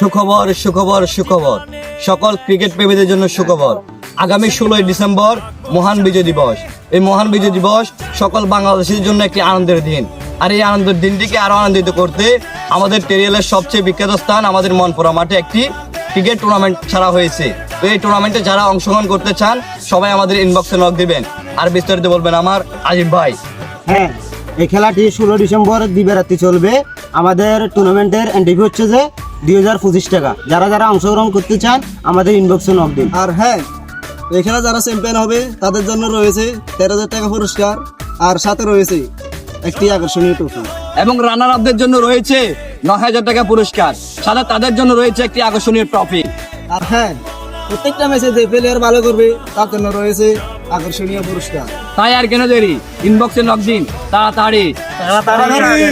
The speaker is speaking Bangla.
সুখবর সুখবর সুখবর। সকল ক্রিকেট প্রেমীদের জন্য সুখবর। আগামী ষোলোই ডিসেম্বর মহান বিজয় দিবস। এই মহান বিজয় দিবস সকল বাংলাদেশের জন্য একটি আনন্দের দিন। আর এই আনন্দের দিনটিকে আরও আনন্দিত করতে আমাদের টেরিয়ালের সবচেয়ে বিখ্যাত স্থান আমাদের মনপুরা মাঠে একটি ক্রিকেট টুর্নামেন্ট ছাড়া হয়েছে। তো এই টুর্নামেন্টে যারা অংশগ্রহণ করতে চান, সবাই আমাদের ইনবক্সে নক দিবেন। আর বিস্তারিত বলবেন আমার আজিম ভাই। হ্যাঁ এই খেলাটি ষোলো ডিসেম্বর দিবে রাত্রি চলবে। আমাদের টুর্নামেন্টের এন্ট্রি হচ্ছে যে দুই হাজার পঁচিশ টাকা। যারা যারা অংশগ্রহণ করতে চান আমাদের ইনবক্সে নক দিন। আর হ্যাঁ এখানে যারা চ্যাম্পিয়ন হবে তাদের জন্য রয়েছে তেরো হাজার টাকা পুরস্কার আর সাথে রয়েছে একটি আকর্ষণীয় ট্রফি এবং রানার আপদের জন্য রয়েছে নয় হাজার টাকা পুরস্কার সাথে তাদের জন্য রয়েছে একটি আকর্ষণীয় ট্রফি আর হ্যাঁ প্রত্যেকটা ম্যাচে যে প্লেয়ার ভালো করবে তার জন্য রয়েছে আকর্ষণীয় পুরস্কার। তাই আর কেন দেরি? ইনবক্সে নক দিন তাড়াতাড়ি। তাড়াতাড়ি।